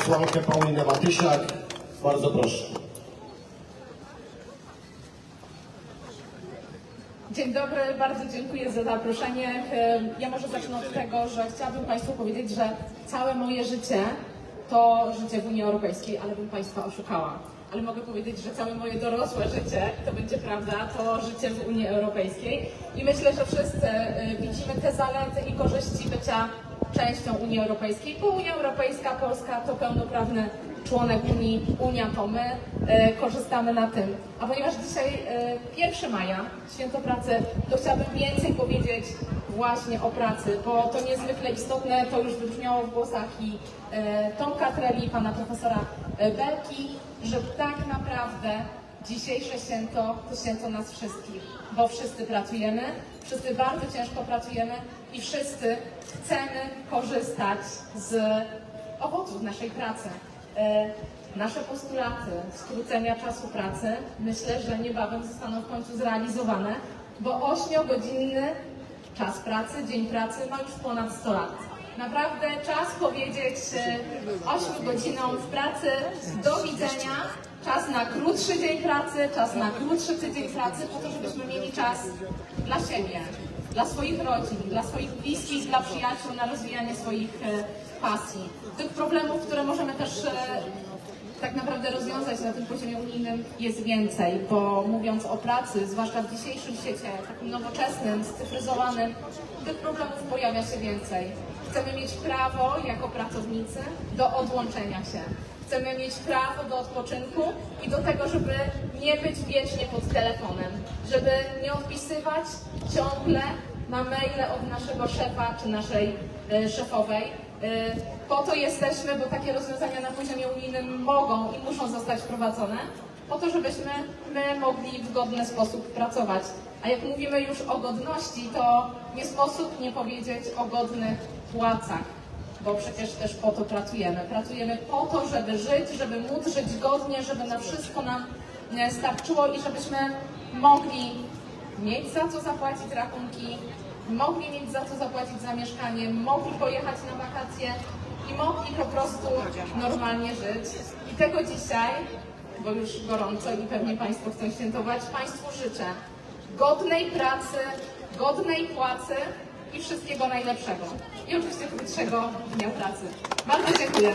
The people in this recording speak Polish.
posłankę Paulinę Matysiak. Bardzo proszę. Dzień dobry, bardzo dziękuję za zaproszenie. Ja może zacznę od tego, że chciałabym Państwu powiedzieć, że całe moje życie to życie w Unii Europejskiej, ale bym Państwa oszukała. Ale mogę powiedzieć, że całe moje dorosłe życie, to będzie prawda, to życie w Unii Europejskiej. I myślę, że wszyscy widzimy te zalety i korzyści bycia częścią Unii Europejskiej, bo Unia Europejska, Polska to pełnoprawny członek Unii, Unia to my, e, korzystamy na tym. A ponieważ dzisiaj e, 1 maja, święto pracy, to chciałabym więcej powiedzieć właśnie o pracy, bo to niezwykle istotne, to już wybrzmiało w głosach i e, Tomka Treli, pana profesora e, Belki, że tak naprawdę dzisiejsze święto to święto nas wszystkich, bo wszyscy pracujemy, wszyscy bardzo ciężko pracujemy i wszyscy chcemy korzystać z owoców naszej pracy. E, Nasze postulaty skrócenia czasu pracy myślę, że niebawem zostaną w końcu zrealizowane, bo 8-godzinny czas pracy, dzień pracy ma już ponad 100 lat. Naprawdę czas powiedzieć e, 8 godzinom w pracy do widzenia, czas na krótszy dzień pracy, czas na krótszy tydzień pracy, po to, żebyśmy mieli czas dla siebie, dla swoich rodzin, dla swoich bliskich, dla przyjaciół, na rozwijanie swoich e, pasji. Tych problemów, które możemy też e, tak naprawdę rozwiązać na tym poziomie unijnym jest więcej, bo mówiąc o pracy, zwłaszcza w dzisiejszym świecie, takim nowoczesnym, scyfryzowanym, tych problemów pojawia się więcej. Chcemy mieć prawo jako pracownicy do odłączenia się. Chcemy mieć prawo do odpoczynku i do tego, żeby nie być wiecznie pod telefonem, żeby nie odpisywać ciągle na maile od naszego szefa czy naszej e, szefowej. E, Po to jesteśmy, bo takie rozwiązania na poziomie unijnym mogą i muszą zostać wprowadzone, po to, żebyśmy my mogli w godny sposób pracować. A jak mówimy już o godności, to nie sposób nie powiedzieć o godnych płacach, bo przecież też po to pracujemy. Pracujemy po to, żeby żyć, żeby móc żyć godnie, żeby na wszystko nam e, starczyło i żebyśmy mogli mieć za co zapłacić rachunki, mogli mieć za co zapłacić za mieszkanie, mogli pojechać na wakacje i mogli po prostu normalnie żyć. I tego dzisiaj, bo już gorąco i pewnie Państwo chcą świętować, Państwu życzę godnej pracy, godnej płacy i wszystkiego najlepszego. I oczywiście krótszego dnia pracy. Bardzo dziękuję.